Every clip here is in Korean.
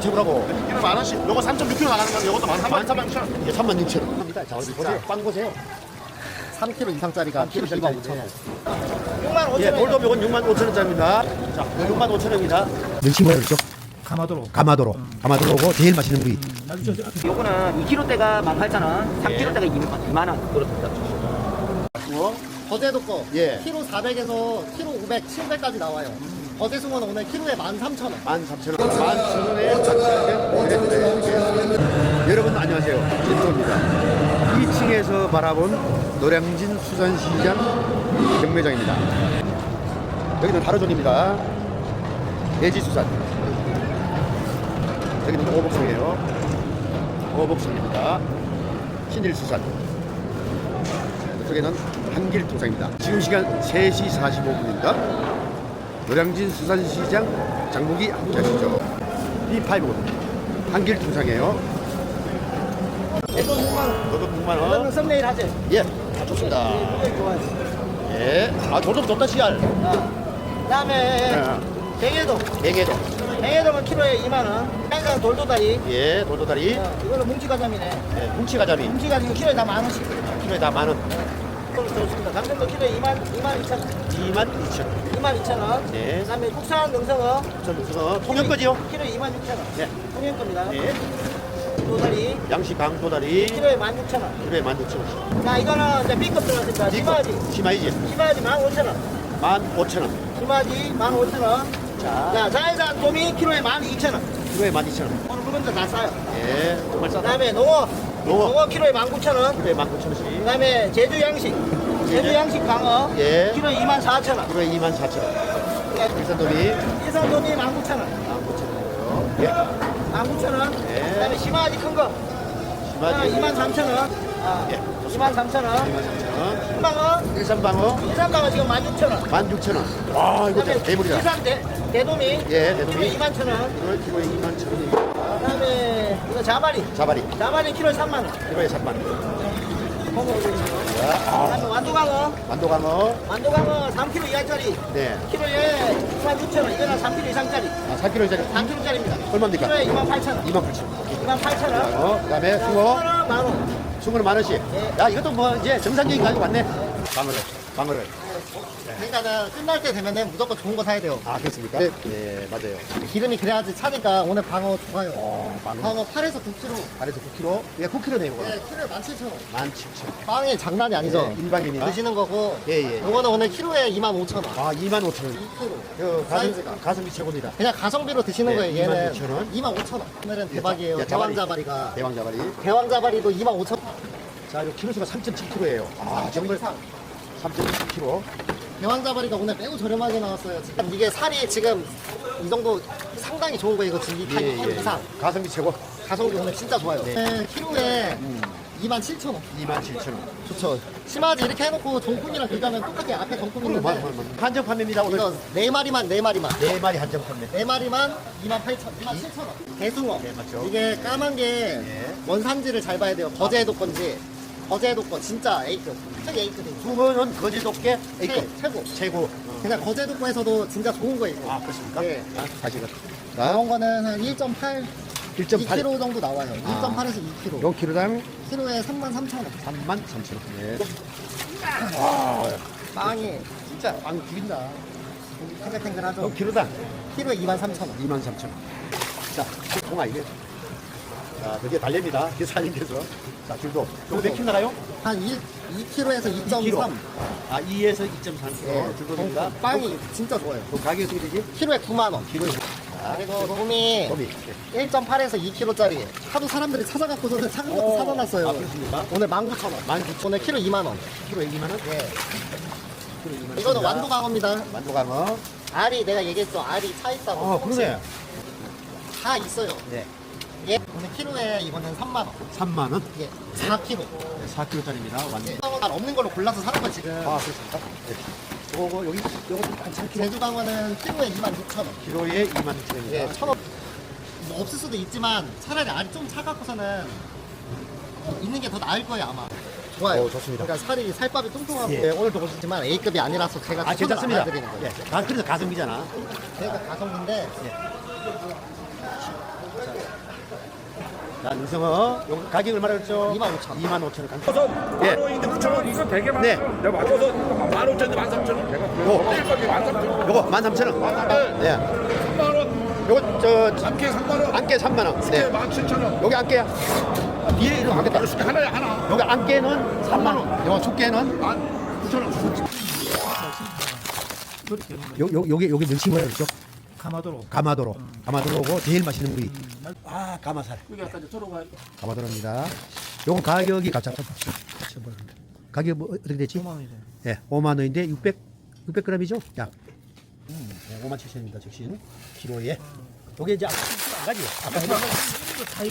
최고라고. 이거 만 원씩. 요거 3.6kg 나가는 건 요것도 만 3만 3만 6천 원. 예, 3만 6천 원. 합니다. 자, 어디 보세요. 빵 보세요. 3kg 이상짜리가 3kg 2만 5천 원. 6만 5천 예, 원. 돌돔 요건 6만 5천 원짜리입니다. 자, 6만 5천 원입니다. 능치 뭐라 그랬죠? 가마도로. 가마도로. 가마도로고 제일 맛있는 부위. 요거는 2kg대가 18,000원, 3kg대가 2만 원 그렇습니다. 거제도 거 예. 키로 400에서 키로 500, 700까지 나와요. 거제 숭어는 오늘 키로에 13,000원. 13,000원. 11,000원에 작성된 여러분 안녕하세요. 진도입니다. 2층에서 바라본 노량진 수산시장 경매장입니다. 여기는 하루존입니다. 예지수산. 여기는 오복성이에요. 오복성입니다. 신일수산. 이쪽에는 한길토상입니다. 지금 시간 3시 45분입니다. 노량진 수산시장 장보기 함께 하시죠. B5 한길 투상이에요. 이거 6만 너도 6만 원. 원. 썸네일 하지. 예, 아, 좋습니다. 예, 아 돌돔 좋다 씨알. 그다음에 예, 뱅에도. 뱅에도. 뱅에도는 키로에 2만 원. 행강 돌도다리. 예, 돌도다리. 어, 이거는 뭉치가자미네. 예, 뭉치가자미. 뭉치가자미 키로에 다 만 원씩. 키로에 다 만 원. 그걸로 좋습니다. 감정도 키로에 2만 2만 2천 원. 2만 2천 원. 2만 2천 원. 네. 그다음에 국산 능성어 저 무슨 통영 거지요? 키로에 2만 6천 원. 네. 통영 겁니다. 예, 도다리 양식 강도다리. 키로에 1만 6천 원. 키로에 1만 6천 원씩. 자 이거는 이제 B급 들어갔습니다. 시마지. 심하이지. 시마지 1만 5천 원. 1만 5천 원. 시마지 1만 5천 원. 자, 자 자해산 도미 키로에 1만 2천 원. 키로에 1만 2천 원. 오늘 물건들 다 싸요. 예, 정말 싸다. 그다음에 농어. 농어. 키로에 1만 9천 원. 키로에 1만 9천 원씩. 그다음에 제주 양식. 제주 양식 강어. 예. 키로에 2만 4천 원. 키로에 2만 4천 원. 일산도미 일산 도미 1만 9천 원. 1만 9천 원이고요. 예, 1만 9천 원. 예. 그다음에 심화지 큰 거. 심하지. 2만 3천 원. 아, 예, 2만 3천 원. 2만 3천 원. 한방어. 일산방어 일산방어 지금 1만 6천 원. 16,000원. 와, 이거 대물이다. 일산 대, 대도미. 예, 대도미. 키로에 2만 천 원. 키로에 키로에 2만 1,000원이. 그다음에 이거 자바리. 자바리. 자바리 키로에 3만 원. 키로에 3만 원. 그다음에 완도강어. 만도강어. 완도강어 3kg 이하짜리. 네. 키로에 2만 6천 원. 이거는 3kg 이상짜리. 아, 4kg짜리. 3kg짜리입니다. 얼마입니까? 키로에 2만 8천 원. 2만 8천 원. 2만 8천 원. 어, 그 다음에 숭어. 만 원. 숭어는 만 원씩. 야, 이것도 뭐 이제 정상적인 가격 맞네. 방어를. 방어를. 그러니까는 끝날 때 되면은 무조건 좋은 거 사야 돼요. 아, 그렇습니까? 네. 예, 맞아요. 기름이 그래야지 차니까 오늘 방어 좋아요. 어, 방어. 방어 8에서 9kg. 아래서 9kg. 예, 9kg네, 이거. 네, 키로에 17,000원. 17,000원. 빵이 장난이 아니죠? 네, 일반인이나. 드시는 거고. 예, 예. 요거는 오늘 키로에 25,000원. 아, 2만 5천 원. 2kg. 그 가성, 사이즈가. 가성비 최고입니다. 그냥 가성비로 드시는 네, 거예요. 얘는 22,000원. 25,000원. 오늘은 대박이에요. 야, 자바리. 대왕자바리가. 대왕자바리. 대왕자바리도 25,000원. 자, 이 키로수가 3.7kg예요. 아, 정말 3.7kg. 대왕자바리가 오늘 매우 저렴하게 나왔어요. 지금 이게 살이 지금 이 정도 상당히 좋은 거예요. 이거 지금 이 타입 예, 예. 이상. 가성비 최고. 가성비 오늘 진짜 좋아요. 네, 키로에 27,000원. 27,000원. 좋죠. 심하지 이렇게 해놓고 정품이랑 비교하면 똑같게 앞에 정품 있는데 한정 판매입니다. 오늘 이거 네 마리만 네 마리만 네 마리 한정 판매. 네 마리만 28,000, 27,000원. 대숭어. 네, 맞죠. 이게 까만 게 예. 원산지를 잘 봐야 돼요. 거제도 건지. 거제도 거 진짜 A급. 최 A급이에요. 숭어는 거제도께 A급. 최, 최고. 최고. 그냥 거제도 거에서도 진짜 좋은 거예요. 이거. 아, 그렇습니까? 네. 다시 가. 자, 이런 거는 한 1.8, 1.8. 2kg 정도 나와요. 아. 1.8에서 2kg. 0kg당 키로에 33,000원. 33,000원. 네. 빵이 진짜 빵 죽인다. 탱글탱글하죠. 0kg당 키로에 23,000원. 23,000원. 자, 통화 이게. 자, 그게 달래입니다. 기사님께서. 자, 줄도. 몇 킬로 나가요? 한 1, 2kg에서 2.3. 아, 2에서 2.3kg. 네. 줄도입니다. 빵이 진짜 좋아요. 그 가격이 어떻게 되지? 키로에 9만 원. 키로에 그리고 범위. 1.8에서 2kg짜리. 하도 사람들이 찾아갖고서는 작은 것도 어. 사다 놨어요. 아, 그렇습니까? 오늘 19,000원. 19,000원. 오늘 키로 2만 원. 키로에 2만 원? 예. 키로 2만 원. 이거는 완도강어입니다. 만도강어. 알이 내가 얘기했죠. 알이 차 있다고. 아, 그러네. 다 있어요. 네. 예. 오늘 키로에 이거는 3만 원. 3만 원. 예. 4kg. 4kg짜리입니다. 완도. 알 없는 걸로 골라서 사는 거 지금. 아, 그렇습니까? 네. 요거, 여기, 요거 한 3kg. 제주강어는 키로에 2만 6천 원. 키로에 2만 6천 원입니다. 예, 천 원. 뭐 없을 수도 있지만 차라리 알이 좀 차갖고서는 있는 게 더 나을 거예요 아마. 좋아요. 오, 좋습니다. 그러니까 살이 살밥이 뚱뚱하고 예. 오늘도 보시지만 A급이 아니라서 제가 아, 추천을 괜찮습니다. 안 해드리는 거예요. 예. 가, 그래서 가성비잖아. 제가 가성비인데 자, 능성어. 요 가격 얼마나 그랬죠? 25,000원. 25,000원. 예. 만원인데 9천 원 이거 되게 네. 많아. 내가 맞춰서 만 오천인데 만 삼천 원. 내가 요. 뛸만 삼천 원. 요거 13,000원. 네. 3만 원. 요거 저 함께 3만 원. 안개 3만 원. 네. 네. 만 칠천 원. 여기 안개야. 뒤에 이런 안개 다. 하나야 하나. 여기 안개는 3만 원. 요 숙개는 만 구천 원. 요, 요, 요게 요게 뭐라 그랬죠? 가마도로. 가마도로. 가마도로고 제일 맛있는 부위. 아, 가마살. 여기 아까 저 저로 가. 가마도로입니다. 요거 가격이 가장 가격 뭐 어떻게 됐지? 5만 원이죠. 예, 5만 원인데 600 600g이죠? 약. 음, 네, 5만 7천입니다. 적신 키로에. 요게 이제 안 가지. 아까 해봐.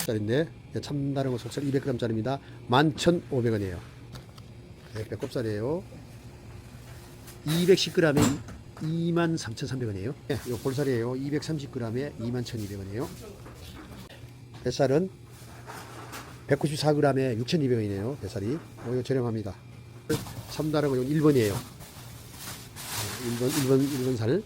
짜리인데 참다른 거 속살 200g짜리입니다. 11,500원이에요. 네, 배꼽살이에요. 210g에 23,300원이에요. 네, 요 볼살이에요. 230g에 21,200원이에요. 뱃살은 194g에 6,200원이네요. 뱃살이. 어, 이거 저렴합니다. 참다른 거 이건 1번이에요. 1번, 1번, 1번 살.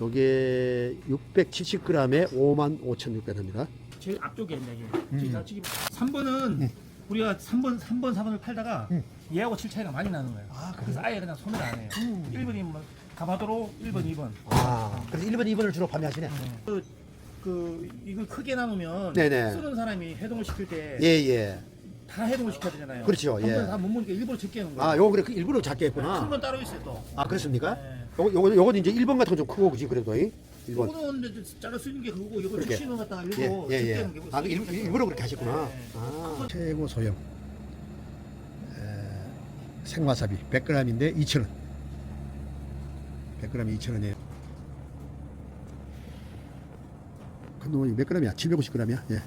요게 670g에 55,600원입니다. 제일 앞쪽에 있네 이게. 제가 지금 3번은 우리가 3번 3번 4번을 팔다가 얘하고 칠 차이가 많이 나는 거예요. 그래서 아예 그냥 손을 안 해요. 1번이 뭐 가마도로 1번 2번. 아, 그래서 1번, 2번을 주로 판매하시네. 그, 그 이걸 크게 나누면 네네. 쓰는 사람이 해동을 시킬 때 다 예, 예. 해동을 시켜야 되잖아요. 그렇죠, 예. 한번 다못 먹으니까 일부러 적게 하는 거예요. 아, 요거 그래 그 일부러 작게 했구나. 큰건 따로 있어요 또. 아, 그렇습니까? 네. 요거, 요거, 요건 이제 1번 같은 건 좀 크고, 그지? 그래도, 이? 1번. 이거는 이제 자를 수 있는 게 그거고 이거 그렇게. 갖다가 예, 일부러 예, 적게 예. 하는 게 아, 그 일, 일부러 그렇게 하셨구나. 네. 아. 최고 소형. 에, 생와사비 100g인데 2,000원. 100g 2,000원이에요. 큰 놈은 몇 g이야? 750g이야. 예.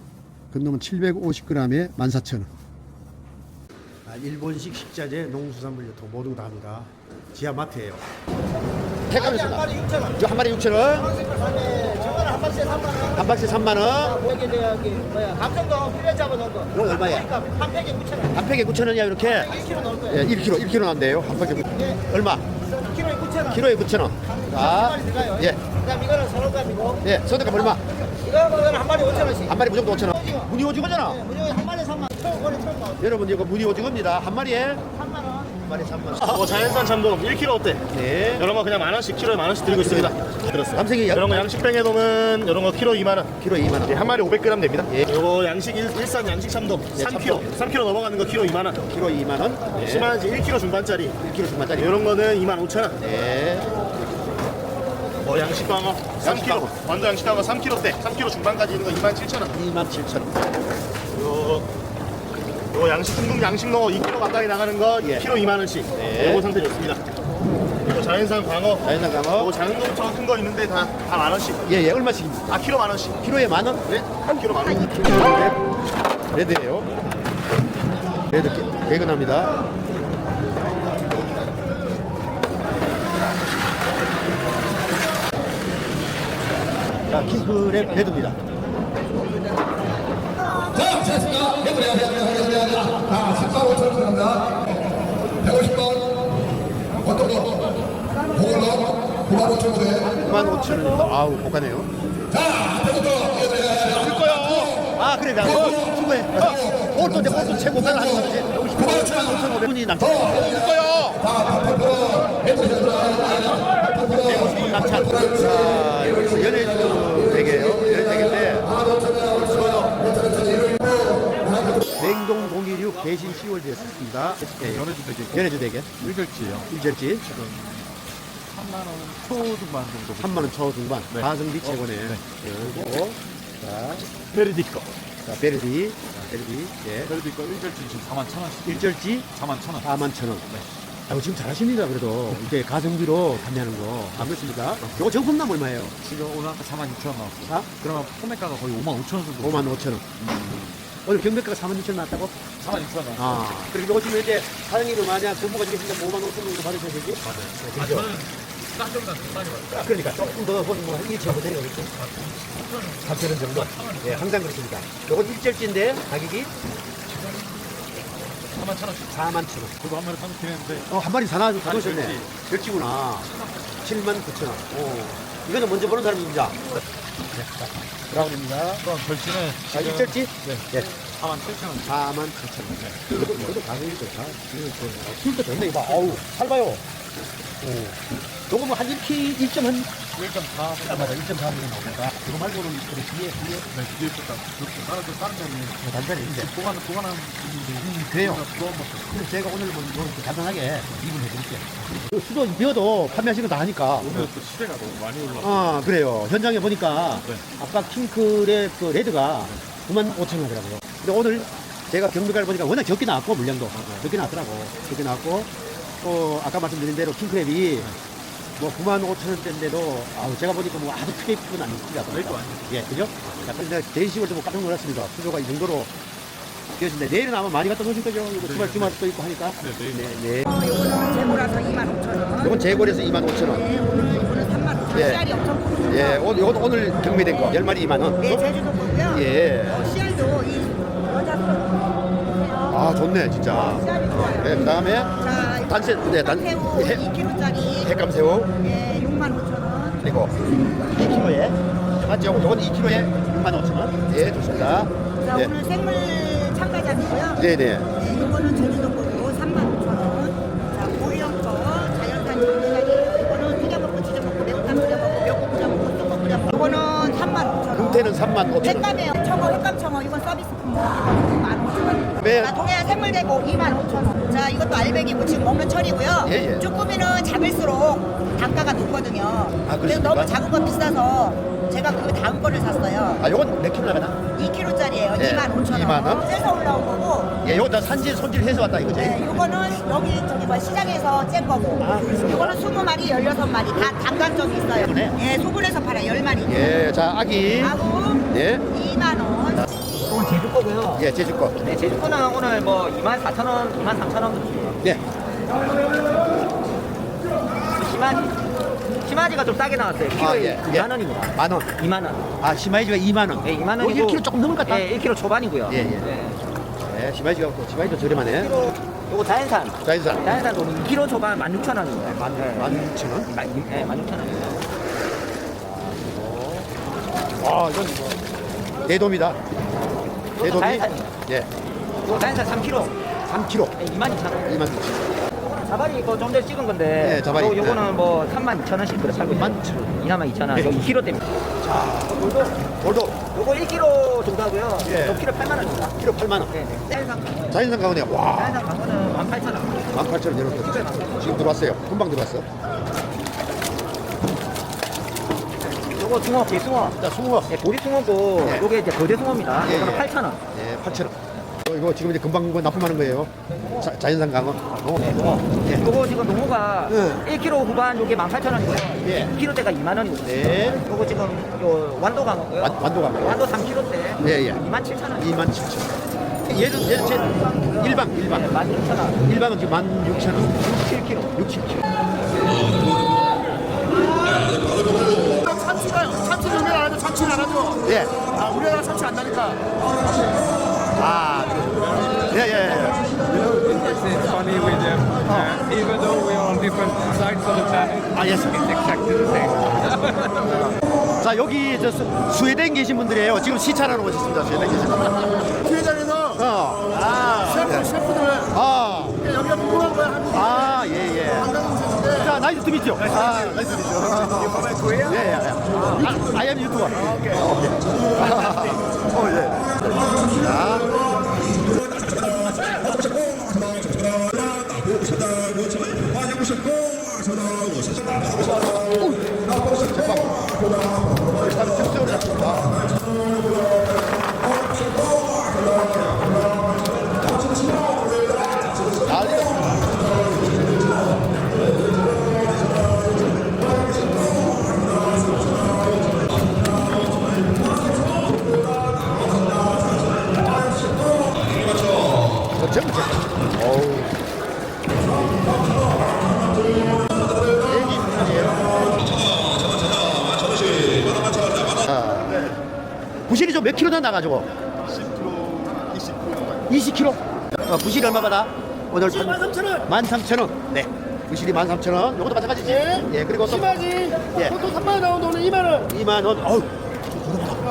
큰 놈은 750g에 14,000원. 아, 일본식 식자재 농수산물 유통 모두 다 합니다. 지하 마트예요. 택감에서 마리 6천 원. 한 마리 6,000원. 저거는 한 박스에 3만 원. 한 박스에 3만 원. 여기 저기 뭐야 감성도 필요 잡아놓은 거. 이거 얼마야? 그러니까 한 팩에 9천 원. 한 팩에 9,000원이야 이렇게. 1kg 넣을 거예요. 예, 1kg, 1kg 난대요. 한 팩에. 얼마? 1kg에 9천 원. 키로에 9,000원. 한 자, 마리 들어가요. 예, 그다음 이거는 서른감이고 예, 소득감 얼마? 이거 거는 한 마리 5천 원씩. 한 마리 무조건 5,000원. 무늬 오징어잖아. 네, 무조건 한 여러분, 이거 무늬 오징어입니다. 한 마리에 3만 원. 한 마리 3만 원. 뭐 자연산 참돔 1kg 어때? 네. 이런 거 그냥 만 원씩 키로에 만 원씩 드리고 있습니다. 들었어요. 감생이 이런 거 양식병 해돔은 이런 거 키로 2만 원. 키로 2만 원. 예, 한 마리 500g 됩니다. 예. 요거 양식 일, 일산 양식 참돔 3kg. 3kg 넘어가는 거 키로 2만 원. 키로 2만 원. 네. 10만 원씩 1kg 중반짜리. 1kg 중반짜리. 이런 거는 2만 5천 원. 네. 뭐 양식 광어 3kg. 완전 양식 광어 3kg대. 3kg 중반까지 있는 거 2만 7천 원. 2만 7천 원. 요, 요 양식 중국 양식 농어 2kg 가까이 나가는 거 예. 1kg 2만 원씩. 네. 요거 상태 좋습니다. 이거 자연산 광어. 자연산 요거 강어. 장동처럼 큰거 있는데 다다만 원씩. 예, 예, 얼마씩입니까? 아 키로 만 원씩. 키로에 만 원? 네, 한 키로 만 원. 레드예요. 레드 개- 개근합니다. 자, 킹크랩 레드입니다. 14호 들어갑니다. 150번. 어떤 거? 그걸로 9만 5천 원에. 9만 5천 원입니다. 아우, 볶아네요. 자, 앞에부터 이어져야 아, 그래, 나 수고해. 오늘 또 이제 오늘 또 최고가를 하는 거지. 여기 9만 5천 원, 5,500원이 남죠. 낙찰. 자, 여기서 연예주 대게예요. 연예주 대게인 대신 10월 되었습니다. 예, 연해주 대게. 연해주 대게. 일절지요. 일절지. 3만 원 초중반 정도. 3만 원 초중반. 가성비 최고네. 그리고 자, 베르디꺼. 자 베르디, 베르디, 예. 베르디꺼 1절지 지금 4만 천 원씩. 일절지 4만 천 원. 4만 천 원. 아, 지금 잘하십니다. 그래도 이제 가성비로 판매하는 거. 안 그렇습니까? 요거 정품남 얼마예요? 지금 오늘 아까 4만 6천 원 나왔고. 아? 그러면 포매가가 거의 5만 5천 원 정도. 5만 5천 원. 오늘 경매가가 4만 6천 원 나왔다고? 4만 6천 원. 아, 그리고 지금 이제 사장님이 만약 공부가 되겠으면 5만 5천 정도 받으셔야 되지? 맞아요. 아, 저는 싼점보다 더 많이 받아요. 그러니까 조금 더 보면 뭐 1천원 되겠죠? 4천 원 정도? 예, 항상 그렇습니다. 요건 일절지인데 가격이 4만 천 원씩. 4만 천 원. 그거 한 마리 사놓긴 했는데. 어, 한 마리 사나 사놓으셨네. 절지. 절지구나. 7만 9천 원. 오. 이거는 먼저 보는 사람입니다. 네, 자, 가구입니다. 그럼 절지는 아, 지금 입절지? 네. 네. 4만 8천 원. 4만 8천 원. 그래도, 가격이 좋다. 진짜 좋네. 이봐. 아우, 잘 봐요. 오. 요거 뭐 한 1kg, 1.1, 1.4, 1.4 나오니까 그거 말고는 그 뒤에 뒤에 네, 뒤에 있었다. 그렇게 다른 데 다른 데는 뭐 단자리 있는데 보관 보관한 분들이 음, 그래요. 그런 것도 근데 제가 오늘 뭐 이렇게 간단하게 입을 해드릴게요. 그 수도 비어도 판매하시는 거 다 하니까 오늘 또 시대가 너무 많이 올라. 아 그래요 현장에 보니까 네. 아까 킹클의 그 레드가 9만 5천 원이더라고요 근데 오늘 제가 경비가를 보니까 워낙 적게 나왔고 물량도 적게 나왔더라고 적게 나왔고 또 아까 말씀드린 대로 킹크랩이 뭐 9만 5천 원대인데도 아우 제가 보니까 뭐 아주 크게 입은 아니더라고요. 또 아니에요. 예, 그죠? 약간 제가 대식을 좀 깜짝 놀랐습니다. 수조가 이 정도로 뛰어진데 내일은 아마 많이 갖다 놓으실 거죠? 이거 주말 주말도 있고 하니까. 네, 내일. 네, 네. 요거는 재고라서 25,000원. 이건 재고에서 2만 5천 원. 네, 오늘 요거는 35,000원. 예. 씨알이 엄청 크죠. 예, 오늘 이건 오늘 경매된 거 10마리 2만 원. 네, 제주도 거고요. 예. 어, 씨알도 이 여자 보세요. 아, 좋네, 진짜. 씨알이 좋아요. 네, 그 다음에 자, 단새, 네, 단 새우 해- 2kg짜리 핵감새우 예, 65,000원. 그리고 2kg에 맞죠? 요건 2kg에 6만 5천 원. 예, 좋습니다. 자, 네, 오늘 생물 참가자이고요. 네, 네. 네, 요거는 제주도 거고 35,000원. 자, 보리형 거 자연산 장미가리. 이거는 튀겨 먹고 찢어 먹고 매운탕 끓여 먹고 몇 끓여 먹고 또 끓여 먹고. 이거는 35,000원. 금태는 3만 5천 원. 횟감이에요. 청어, 횟감 청어. 이건 서비스 품목. 이건 15,000원. 네. 자, 동해안 생물대고 25,000원. 자, 이것도 알배기고 지금 먹는 철이고요. 예, 예. 쭈꾸미는 작을수록 단가가 높거든요. 아, 그래서 그렇습니까? 너무 작은 거 비싸서 제가 그 다음 거를 샀어요. 아, 요건 몇 킬로 나가나? 2kg짜리예요. 예, 25,000원. 2만 원. 째서 올라온 거고. 예, 요건 다 산지 손질 해서 왔다 이거지? 네, 요거는 여기 저기 뭐 시장에서 쨘 거고. 아, 그렇습니까? 요거는 20마리, 16마리 다 단가점이 있어요. 그러네. 예, 소분해서 팔아요. 10마리. 예, 자, 아기. 하고 예, 2만 원. 거고요. 예, 제주 거. 네, 제주 거는 오늘 뭐 24,000원, 23,000원 줍니다. 네. 심하지. 심하지가 좀 싸게 나왔어요. 키로에 아, 예, 2만 예. 원입니다. 만 원. 2만 원. 아, 시마이즈가 2만 원. 네, 2만 요 원이고. 1kg 조금 넘을 것 같다. 네, 1kg 초반이고요. 예, 예. 네. 네, 시마이즈가 또 시마이즈 저렴하네. 키로 요거 자연산. 자연산. 자연산 돈은 2kg 초반 16,000원입니다. 만, 네. 만 6천 원. 네, 16,000원입니다. 아, 이건 뭐. 대돔이다. 대돔이. 자연산이요. 예, 요거 자연산 3kg. 3kg. 네, 22,000원. 2만 6천 자발이 이거 좀 전에 찍은 건데 네, 자발이. 요, 요거는 네. 뭐 32,000원씩 그래 팔고 있어요. 22,000원. 22,000원. 네. 요 2kg 때문에. 돌도 요거 1kg 정도 하고요. 예. 요 키로 8만 원입니다. 1kg 8만 원. 네, 네. 자연산. 자연산 가운데 와, 자연산 강어는 18,000원. 18,000원 이렇게 지금 들어왔어요. 금방 들어왔어. 요거 숭어, 개숭어. 자, 숭어. 예, 보리숭어고 예. 요게 이제 거대숭어입니다. 예, 요거는 예. 8,000원. 예, 8,000원. 어, 이거 지금 이제 금방 이거 납품하는 거예요. 자, 자연산 강어. 어. 네, 농어. 예. 요거 지금 농어가 네. 1kg 후반 요게 18,000원이고요. 예. 2kg대가 2만 원이거든요. 네. 요거 지금 요 완도 강어고요. 완- 완도 강어. 완도 3kg대. 예, 예. 27,000원. 27,000원. 얘는 얘는 제 일반 일반. 네, 16,000원. 일반은 지금 16,000원. 7kg. 6, 7kg. 참 예. 아 우리나라 참치 안 나니까. 아. 예, 예, 예. It's funny with them. Uh, even though we are on different sides of the planet, 아, 예. it's exactly the same. 자, 여기 저 스- 스웨덴 계신 분들이에요. 지금 시찰하러 오셨습니다. 스웨덴 계신 분들. 피해자에 오셨는데. 자, 나이스 투 미죠. 아, 나이스 투 미죠. 예, 예, 예. 아, I am 유튜버. 오케이. 어, 예. 자. 어, 나 나가지고? 10kg, 20kg. 어, 부실이 얼마 받아? 오늘 13,000원. 13,000원. 네. 부실이 13,000원. 요것도 마찬가지지? 예. 그리고 또 심하지. 예. 보통 3만 원 나오는데 오늘 2만 원. 2만 원. 어우.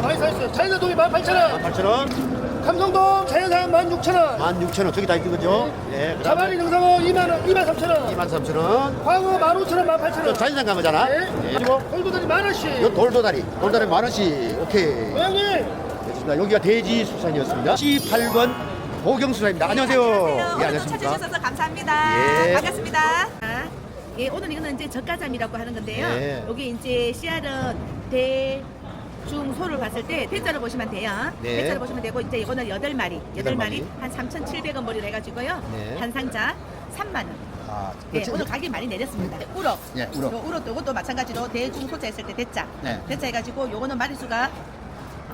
많이 사있어요. 자연산동이 18,000원. 8,000원, 감성동 자연산 16,000원. 16,000원. 저기 다 있는 거죠? 예. 그다음에 자바리 능상어 2만 원, 23,000원. 23,000원. 광어 15,000원, 저 18,000원. 자연산 강어잖아. 네. 예. 그리고 돌도다리 만 원씩. 요 돌도다리. 돌다리 만 원씩. 오케이. 고양이. 됐습니다. 여기가 돼지 수산이었습니다. 18번 보경수산입니다. 안녕하세요. 예, 오늘도 안녕하십니까. 찾아주셔서 감사합니다. 예. 반갑습니다. 아, 예, 오늘 이거는 이제 젓가잠이라고 하는 건데요. 예. 여기 이제 씨알은 대, 중, 소를 봤을 때 대자로 보시면 돼요. 네. 대자로 보시면 되고 이제 이거는 여덟 마리, 여덟 여덟 마리 마리. 한 3,700원 머리를 해가지고요. 네. 한 상자 3만 원. 아, 예, 그렇지. 오늘 가격이 많이 내렸습니다. 우럭. 예, 우럭. 요 우럭도 이것도 마찬가지로 대중 소자 했을 때 대자. 네. 대자 해가지고 요거는 마리수가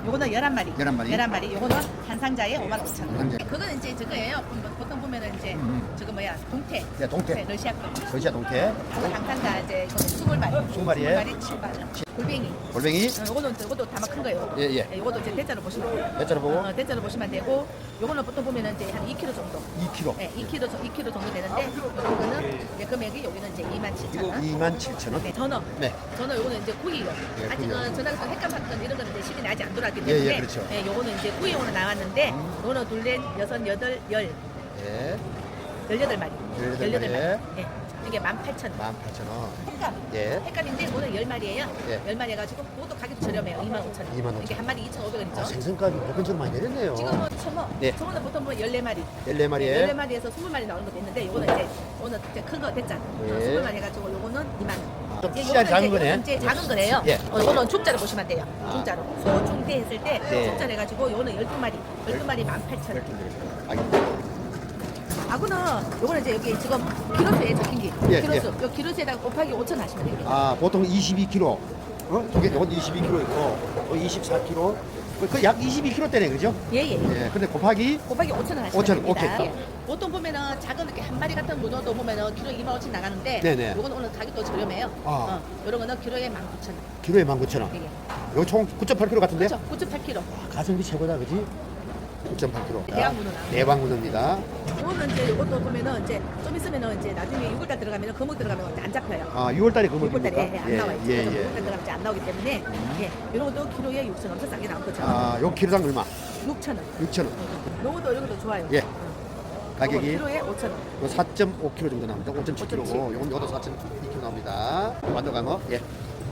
요거는 11마리. 11마리. 11마리. 요거는 한 상자에 5만 5천 원. 상자. 그거는 이제 저거예요. 보면- 보통 보면은 이제 저거 뭐야? 동태. 네, 동태. 러시아 거. 러시아 동태, 이거 당상자 이제 이거 20마리. 20마리에 20마리 7만 원. 골뱅이. 골뱅이, 어, 요거는 요것도 다마 큰 거예요. 예, 예. 네, 요것도 이제 대자로 보시면 돼요. 대자로 보고 어, 대자로 보시면 되고 요거는 보통 보면은 이제 한 2kg 정도. 2kg. 네, 2kg, 정- 2kg 정도 되는데 요거는 이제 금액이 여기는 이제 27,000원. 27,000원. 네, 전어. 네. 전어 요거는 이제 구이요. 예, 아직은. 전화가 횟감 사건 이런 거는 이제 시즌이 아직 안 돌아왔기 예, 예, 때문에 그렇죠. 음. 예, 요거는 이제 구이용으로 나왔는데 요거는 둘 넷 여섯 여덟 열 예, 열여덟 마리. 18 열여덟 마리에. 마리. 예. 이게 18,000원. 18,000원. 횟감. 예. 횟감인데 오늘 열 마리예요. 예. 열 마리 해가지고 그것도 가격도 저렴해요. 25,000원. 25,000원. 이게 한 마리 2,500원이죠. 아, 생선값이 보편적으로 많이 내렸네요. 지금은 청어. 네. 청어는 보통 보면 14마리. 14마리에 14마리에서 20마리 나오는 것도 있는데 요거는 이제 오늘 이제 큰거 됐잖아. 예. 20마리 해가지고 요거는 2만 원. 좀 예, 씨알 요거는 작은 거네. 이제 작은 거래요. 예. 어, 요거는 중자로 보시면 돼요. 중자로. 소, 중, 대 했을 때 네. 중자로 해가지고 요거는 12마리. 12마리 18,000원. 아, 아구는 요거는 이제 여기 지금 키로수에 적힌 게 예, 키로수. 요 키로수에다가 곱하기 5천 하시면 됩니다. 아, 보통 22kg. 어? 저게 이건 22kg 있고, 24kg. 그약 22kg대네, 그죠? 예, 예. 예. 근데 곱하기 곱하기 5천 원 하시면 5,000원, 됩니다. 오케이. 예. 보통 보면은 작은 이렇게 한 마리 같은 문어도 보면은 키로 2만 5천 나가는데 네네. 요거는 오늘 가격도 저렴해요. 아. 어, 요런 거는 키로에 19,000원. 키로에 19,000원. 예. 이거 총 9.8kg 같은데? 그렇죠. 9.8kg. 가성비 최고다, 그지? 9.8kg. 대왕문어 나와요. 대왕문어입니다. 요거는 이제 요것도 보면은 이제 좀 있으면은 이제 나중에 6월달 들어가면은 거목 들어가면 이제 안 잡혀요. 아, 6월달에 그거 6월달에 뭡니까? 예, 안 나와요. 예, 예, 예. 6월달 들어가면 이제 안 나오기 때문에 예, 이런 것도 키로에 6천 원 엄청 싸게 나온 거죠. 아, 요 키로당 얼마? 6천 원. 6,000원. 요것도 이런 것도 좋아요. 예. 요거 가격이 키로에 5천 원. 요 4.5kg 정도 나옵니다. 5.7kg고, 5.7. 요건 요것도 4.2kg 나옵니다. 완도강어, 예.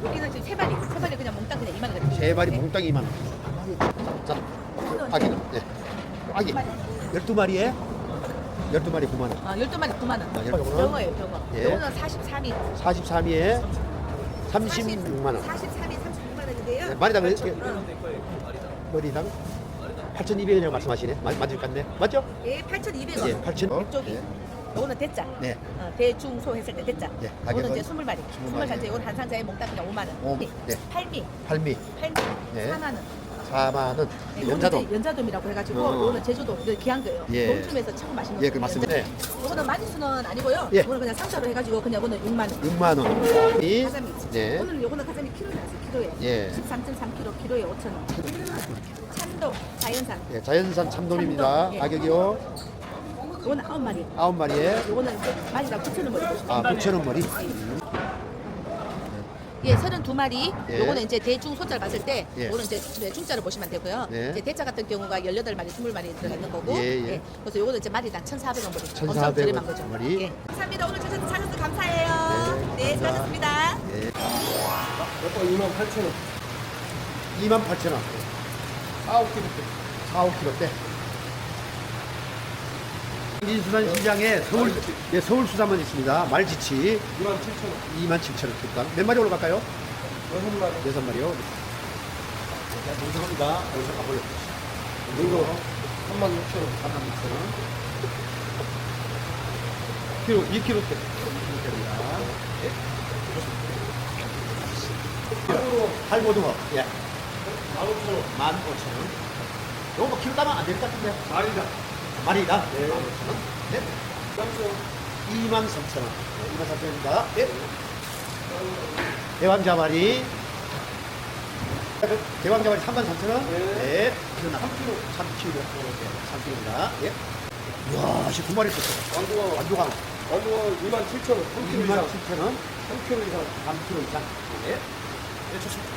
여기는 지금 세 마리, 세 마리 그냥 몽땅 그냥 2만 원. 세 마리 몽땅 2만 원. 자, 아기는, 예. 아기. 12마리에 12마리 9만 원. 아, 12마리 9만 원. 아, 요거는? 병어예요, 병어. 예. 요거는 43이. 43위에 36만 원. 43이 36만 원인데요. 네, 마리당. 이렇게- 머리당 8,200원이라고 말씀하시네. 맞, 맞을 것 같네. 맞죠? 예, 8,200원. 예, 8,000원. 이쪽이. 예. 요거는 대짜. 네. 어, 대중소 했을 때 대짜. 예, 요거는? 이제 20마리. 20마리. 20마리. 요거는 한 상자에 몽땅 그냥 5만 원. 오, 예. 네. 팔미. 팔미 팔미. 네. 4만 원. 4만 원. 네, 연자도. 요거는 이제 연자돔이라고 해가지고 어. 요거는 제주도 이거 귀한 거예요. 예. 동tum에서 처음 맛있는 예, 거. 그 맞습니다. 네. 요거는 마리수는 아니고요. 예. 요거는 그냥 상자로 해가지고 그냥 요거는 6만 원. 6만 원. 이 가자미. 네. 오늘 요거는 가자미 키로에 나왔어요. 키로에. 예. 13.3kg 키로에 5천 원. 참돔 자연산. 예, 자연산 참돔입니다. 참돔, 예. 가격이요. 요거는 9마리. 9마리에 요거는 이제 마리당 9천 원 버리고. 아, 9,000원 머리. 예, 32마리. 예. 요거는 이제 대중 소자를 봤을 때 예. 요거는 이제 네, 중자를 보시면 되고요. 네. 이제 대자 같은 경우가 18마리, 20마리 들어가 있는 거고. 예, 예. 그래서 요거는 이제 마리당 1,400원 버리. 1,400원 엄청 저렴한 거죠. 머리. 예. 감사합니다. 오늘 주셔서 찾아서 감사해요. 네, 네, 수고하셨습니다. 예. 이거 2만 8천 원. 28,000원. 4, 5kg. 4, 5kg대. 민수산 시장에 서울, 예, 서울 수산만 있습니다. 말지치 2만 7천 원. 27,000원 킬당. 몇 마리 올라갈까요? 6만 원. 여섯 마리요. 자, 동성합니다. 여기서 가볼요. 이거 3만 6천 원. 36,000원. 키로 2kg대. 팔고등어. 예. 15,000원. 15,000원. 요거 뭐 키로 따면 안 될 것 같은데. 말이다. 마리당? 네. 15,000원. 네. 23,000원. 23,000원입니다. 네. 대왕자 마리. 대왕자 마리 33,000원. 네. 키로 나 3kg. 3kg. 3kg입니다. 예. 이야, 씨, 두 마리 떴어. 완두가 완두강. 완두가 2만 7천 원. 3kg 이상. 27,000원. 3kg 이상. 3kg 이상. 예. 네, 좋습니다.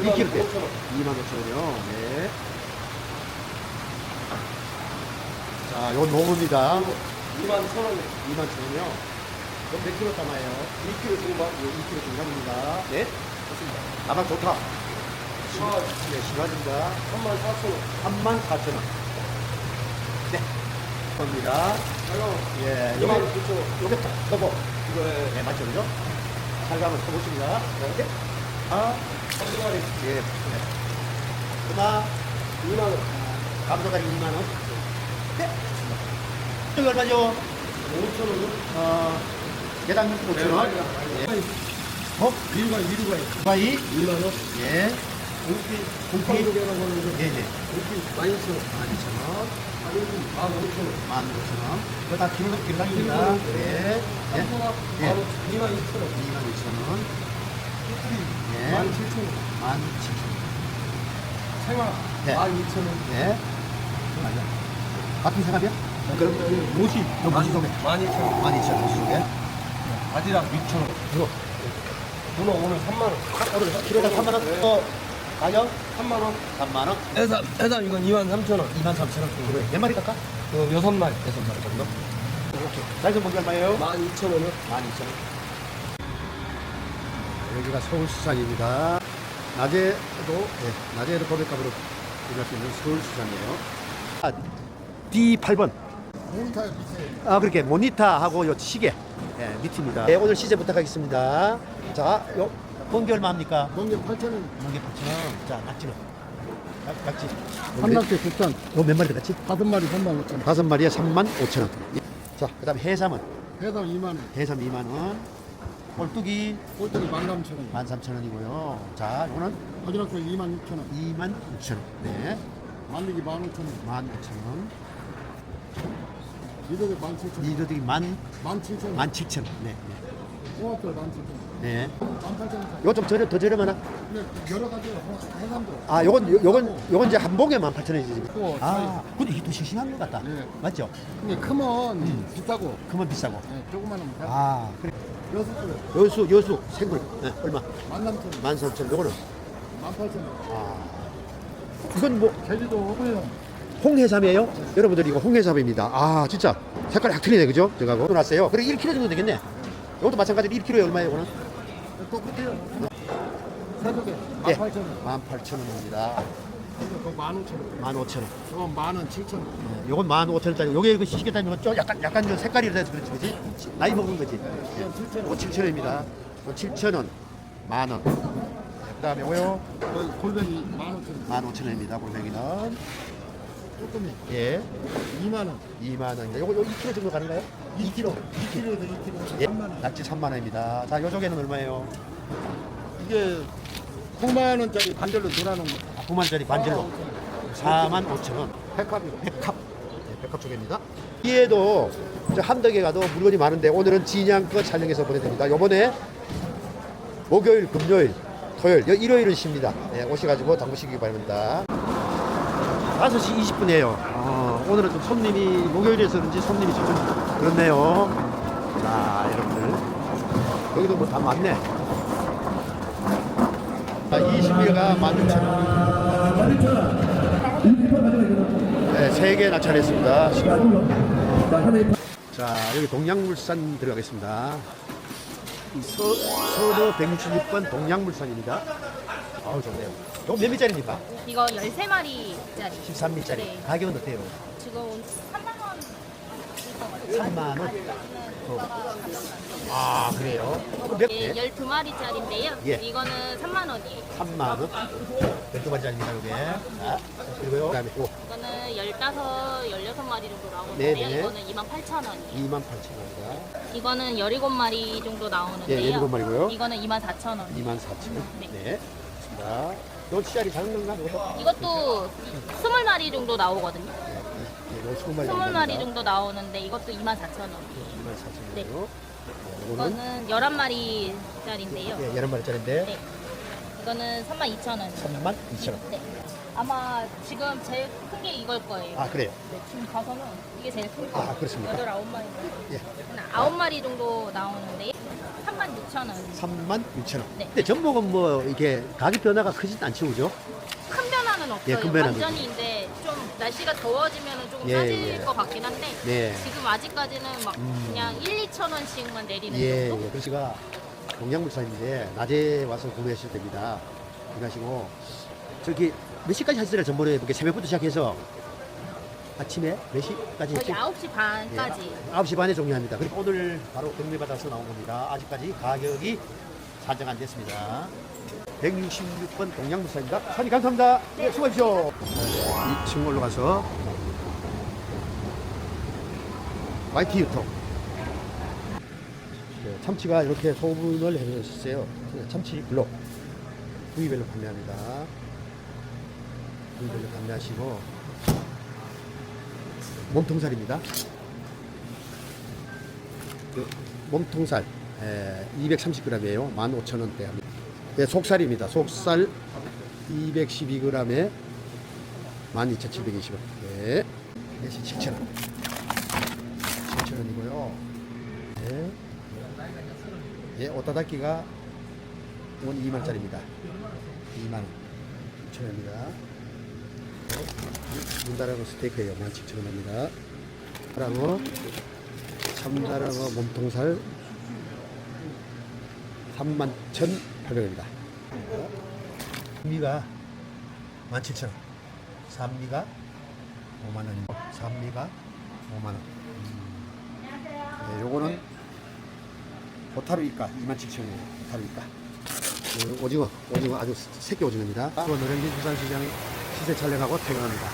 2kg 대 2만 5천 원이요. 네. 자, 요건 노무입니다. 2만 1천 원. 2만 1천 원이요. 몇 킬로 담아요? 2kg 중반. 예, 2kg 중반입니다. 네. 좋습니다. 나가 좋다. 네, 시간입니다. 3만 4천 원. 3만 4천 원. 네. 겁니다. 예, 요거, 요게 딱, 요거. 이거, 네, 맞죠, 그죠? 잘 가면 쳐보십니다. 네. 아, 예. 네. 그만 2만 원. 감소가리 2만 원. 네. 이거 얼마죠? 5천 원. 어, 개당 5천 원. 예. 어? 미루가이, 미루가이. 미루가이 2만 원. 예. 공피, 공피. 예, 예. 공피 12,000원. 12,000원. 15,000원. 15,000원. 이거 다 기름, 기름입니다. 예. 예. 예. 22,000원. 22,000원. 예. 17,000원. 17,000원. 생활. 네. 12,000원. 네. 맞아. 같은 생활이야? 그럼 50. 너 무슨 소개? 12,000원. 12,000원. 무슨 소개? 바지락 6천 원. 이거. 문어 오늘 3만 원. 오늘 키로당 3만 원. 어, 가격? 3만 원. 3만 원. 해삼 해삼 이건 2만 3천 원. 2만 3천 원. 그래. 몇 마리 깎아? 그 여섯 마리, 여섯 마리 정도. 오케이. 사이즈 뭔지 얼마예요? 12,000원이요. 12,000원. 여기가 서울시장입니다. 낮에도, 네, 낮에도 고백값으로 구매할 수 있는 서울시장이에요. 아, D8번. 아, 그렇게 모니타하고 요 시계. 네, 밑입니다. 네, 오늘 시제 부탁하겠습니다. 자, 요, 번개 얼마 합니까? 번개 8,000원. 번개 8,000원. 자, 낙지는? 낙, 낙지. 삼각대 국산 요몇 마리 같이? 다섯 마리 3만 5천 원. 다섯 마리에 3만 5천 원. 자, 그 다음 해삼은? 해삼 2만 원. 해삼 2만 원. 꼴뚜기 꼴등이 13,000원. 13,000원이고요. 자, 이거는 바지락도 2만 6천 원. 2만 6천 원. 네. 만들기 15,000원. 15,000원. 미더기 17,000원. 이도들이 만 17,000원. 17,000원. 네. 홍합도 17,000원. 네. 18,000원. 요거 좀 저렴 더 저렴하나? 근데 여러 가지 해삼도. 아, 요건 요- 요건 요건 이제 한 봉에 18,000원이지 지금. 또 아, 근데 이게 더 싱싱한 것 같다. 네. 맞죠? 근데 크면 비싸고 그만 비싸고. 네, 조그마한 거 아, 그래. 여섯 그릇 여수 여수 생굴. 네, 얼마? 13,000원. 13,000원. 요거는 18,000원. 아. 이건 뭐 제주도 호영. 홍해삼이에요? 여러분들 이거 홍해삼입니다. 아 진짜 색깔이 확 틀리네 그죠? 저거하고 놨어요. 그래 1kg 정도 되겠네. 이것도 마찬가지로 1kg에 얼마예요 이거는? 똑같아요. 새벽에 예. 18,000원. 18,000원입니다. 그거 15,000원. 15,000원. 저건 만원 7,000원. 네, 요건 15,000원짜리. 요게 이거 시계 다니면 좀 약간 약간 좀 색깔이 그래서 그렇지 그지? 나이 먹은 거지. 이거 7,000원입니다. 7,000원. 만 원. 그다음에 요요 거기 골뱅이 15,000원. 15,000원입니다. 골뱅이는 조금이 예 2만 원. 2만 원입니다. 요거 요 2kg 정도 가는가요? 2kg. 2kg에서 2kg. 예. 3만 원. 낙지 3만 원입니다. 자, 요쪽에는 얼마예요? 이게 9만 원짜리 반절로 늘어놓은 거. 9만짜리 반절로 4만 5천 원. 백합이요. 백합. 네, 백합 쪽입니다. 이에도 저 함덕에 가도 물건이 많은데 오늘은 진양껏 촬영해서 보내드립니다. 요번에 목요일, 금요일, 토요일, 여- 일요일은 쉽니다. 네, 오셔가지고 담그시기 바랍니다. 5시 20분이에요. 어, 오늘은 좀 손님이 목요일에서 그런지 손님이 좀 그렇네요. 자, 여러분들. 여기도 뭐 다 많네. 아, 20개가 16,000원. 네, 3개 낙찰했습니다. 자, 여기 동양물산 들어가겠습니다. 이 서, 서도 166번 동양물산입니다. 아우, 좋네요. 이거 몇 미짜리입니까? 이거 13마리짜리 13미짜리. 네. 가격은 어때요? 지금 3만 원 3만 원. 어. 아, 그래요? 몇 예, 개? 12마리짜리인데요. 예. 이거는 3만 원이에요. 3만 원. 12마리짜리입니다, 요게. 자, 그리고요. 그 다음에 또 이거는 15, 16마리 정도 나오는데요. 네 네. 이거는 28,000원이에요. 2만 8천 원입니다. 이거는 17마리 정도 나오는데요. 예, 17마리 고요. 이거는 24,000원. 2만 4천 원. 네. 네. 자, 요 씨알이 작은 건가? 이것도? 이것도 20마리 정도 나오거든요. 네, 요 20마리. 20마리 정도 나오는데 이것도 24,000원. 2만 4천 네. 원이요. 이거는 이거는 11마리짜리인데요. 예, 11마리짜리인데 네. 이거는 32,000원. 3만 2천 원. 네. 아마 지금 제일 큰 게 이걸 거예요. 아, 그래요? 네, 지금 가서는 이게 제일 큰 아, 거예요. 그렇습니까? 여덟 아홉 마리. 예. 아홉 마리 정도 나오는데 3만 36,000원. 3만 6천 원. 네. 근데 전복은 뭐 이게 가격 변화가 크진 않죠, 그죠? 큰 변화는 없어요. 예, 큰 변화는 완전히 이제 좀 날씨가 더워지면 조금 예, 싸질 예. 것 같긴 한데 네. 지금 아직까지는 막 음. 그냥 1, 2천 원씩만 내리는 예, 정도? 예. 그래서 동양물산인데 낮에 와서 구매하셔도 됩니다. 그래가지고 저기 몇 시까지 하시더라 전번에 이렇게 새벽부터 시작해서 아침에 몇 시까지 저희 했지? 9시 반까지. 예, 9시 반에 종료합니다. 그리고 오늘 바로 경매받아서 나온 겁니다. 아직까지 가격이 산정 안 됐습니다. 166번 동양물산입니다. 사장님 감사합니다. 네, 수고하십시오. 2층 올라가서 YT 유통. 네, 참치가 이렇게 소분을 해주셨어요. 네, 참치 블록. 부위별로 판매합니다. 부위별로 판매하시고 몸통살입니다. 그 몸통살 에, 230g이에요. 15,000원대 합니다. 네, 속살입니다. 속살 212g에 12,720원. 네. 대신 7,000원. 7,000원이고요. 네. 예, 옷다닥기가 이건 2만짜리입니다. 2만 6천원입니다. 문다라고 스테이크예요. 17,000원입니다. 라고 참다라고 몸통살 31,800원입니다. 미가 17,000원. 삼미가 5만원입니다. 삼미가 5만원. 네, 요거는 호타루 이까 27,000원이에요. 호타루 이까. 그 오징어, 오징어 아주 새끼 오징어입니다. 또 노량진 부산시장 시세 촬영하고 퇴근합니다.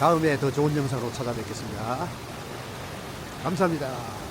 다음에 더 좋은 영상으로 찾아뵙겠습니다. 감사합니다.